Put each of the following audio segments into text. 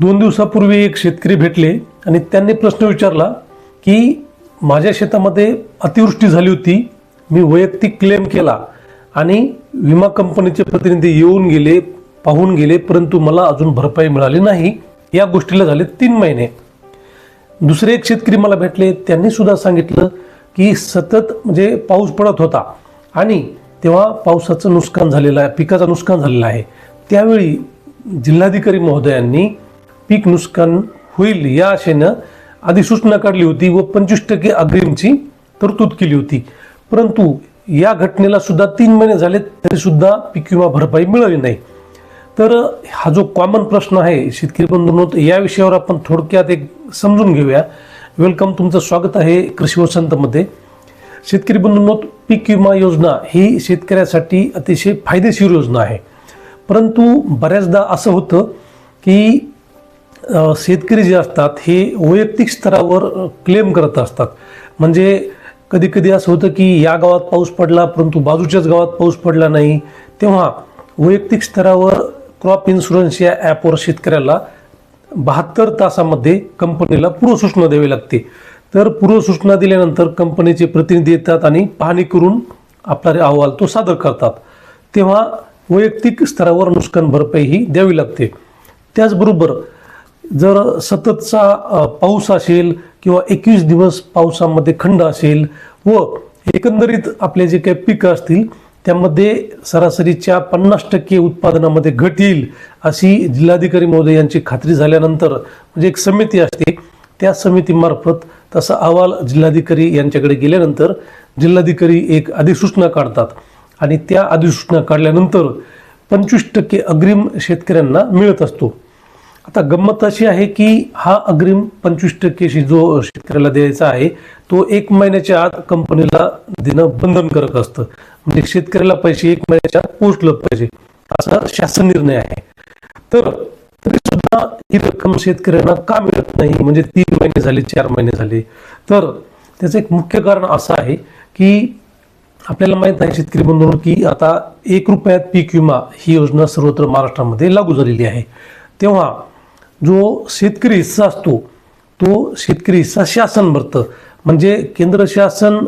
दोन दिवसापूर्वी एक शेतकरी भेटले आणि त्यांनी प्रश्न विचारला की माझ्या शेतामध्ये अतिवृष्टी झाली होती मी वैयक्तिक क्लेम केला आणि विमा कंपनीचे प्रतिनिधी येऊन गेले पाहून गेले परंतु मला अजून भरपाई मिळाली नाही. या गोष्टीला झाले तीन महिने. दुसरे एक शेतकरी मला भेटले त्यांनी सुद्धा सांगितलं की सतत म्हणजे पाऊस पडत होता आणि तेव्हा पावसाचं नुकसान झालेलं आहे पिकाचं नुकसान झालेलं आहे. त्यावेळी जिल्हाधिकारी महोदयांनी पीक नुकसान होईल या आशेनं अधिसूचना काढली होती व पंचवीस टक्के अग्रिमची तरतूद केली होती. परंतु या घटनेला सुद्धा तीन महिने झाले तरी सुद्धा पीक विमा भरपाई मिळाली नाही. तर हा जो कॉमन प्रश्न आहे शेतकरी बंधूंनो या विषयावर आपण थोडक्यात एक समजून घेऊया. वेलकम तुमचं स्वागत आहे कृषी वसंतमध्ये शेतकरी बंधूंनो पीक विमा योजना ही शेतकऱ्यासाठी अतिशय फायदेशीर योजना आहे. परंतु बऱ्याचदा असं होतं की शेतकरी जे असतात हे वैयक्तिक स्तरावर क्लेम करत असतात. म्हणजे कधी कधी असं होतं की या गावात पाऊस पडला परंतु बाजूच्याच गावात पाऊस पडला नाही. तेव्हा वैयक्तिक स्तरावर क्रॉप इन्शुरन्स या ॲपवर शेतकऱ्याला बहात्तर तासामध्ये कंपनीला पूर्वसूचना द्यावी लागते. तर पूर्वसूचना दिल्यानंतर कंपनीचे प्रतिनिधी येतात आणि पाहणी करून आपला अहवाल तो सादर करतात. तेव्हा वैयक्तिक स्तरावर नुकसान भरपाई ही द्यावी लागते. त्याचबरोबर जर सततचा पाऊस असेल किंवा एकवीस दिवस पावसामध्ये खंड असेल व एकंदरीत आपले जे काही पिकं असतील त्यामध्ये सरासरीच्या पन्नास टक्के उत्पादनामध्ये घट येईल अशी जिल्हाधिकारी महोदय यांची खात्री झाल्यानंतर म्हणजे एक समिती असते त्या समितीमार्फत तसा अहवाल जिल्हाधिकारी यांच्याकडे गेल्यानंतर जिल्हाधिकारी एक अधिसूचना काढतात आणि त्या अधिसूचना काढल्यानंतर पंचवीस टक्के अग्रिम शेतकऱ्यांना मिळत असतो. आता गंमत अशी आहे की हा अग्रिम पंचवीस टक्केशी जो शेतकऱ्याला द्यायचा आहे तो एक महिन्याच्या आत कंपनीला देणं बंधनकारक असतं. म्हणजे शेतकऱ्याला पैसे एक महिन्याच्या आत पोहोचलं पाहिजे असा शासन निर्णय आहे. तर तरी सुद्धा ही रक्कम शेतकऱ्यांना का मिळत नाही? म्हणजे तीन महिने झाले चार महिने झाले. तर त्याचं एक मुख्य कारण असं आहे की आपल्याला माहीत आहे शेतकरी बंधूंनो की आता एक रुपयात पीक विमा ही योजना सर्वत्र महाराष्ट्रामध्ये लागू झालेली आहे. तेव्हा जो शेतकरी हिस्सा असतो तो शेतकरी हिस्सा शासन भरतं. म्हणजे केंद्र शासन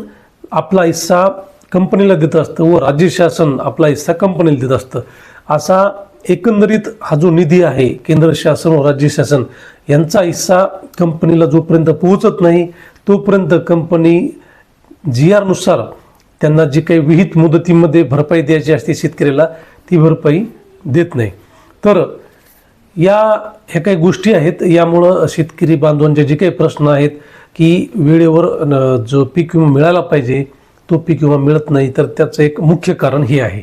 आपला हिस्सा कंपनीला देत असतं व राज्य शासन आपला हिस्सा कंपनीला देत असतं. असा एकंदरीत हा जो निधी आहे केंद्र शासन व राज्य शासन यांचा हिस्सा कंपनीला जोपर्यंत पोहोचत नाही तोपर्यंत कंपनी जी आरनुसार त्यांना जी काही विहित मुदतीमध्ये भरपाई द्यायची असते शेतकऱ्याला ती भरपाई देत नाही. तर या ह्या काही गोष्टी आहेत यामुळं शेतकरी बांधवांचे जे काही प्रश्न आहेत की वेळेवर न, जो पीक विमा मिळाला पाहिजे तो पीक विमा मिळत नाही तर त्याचं एक मुख्य कारण हे आहे.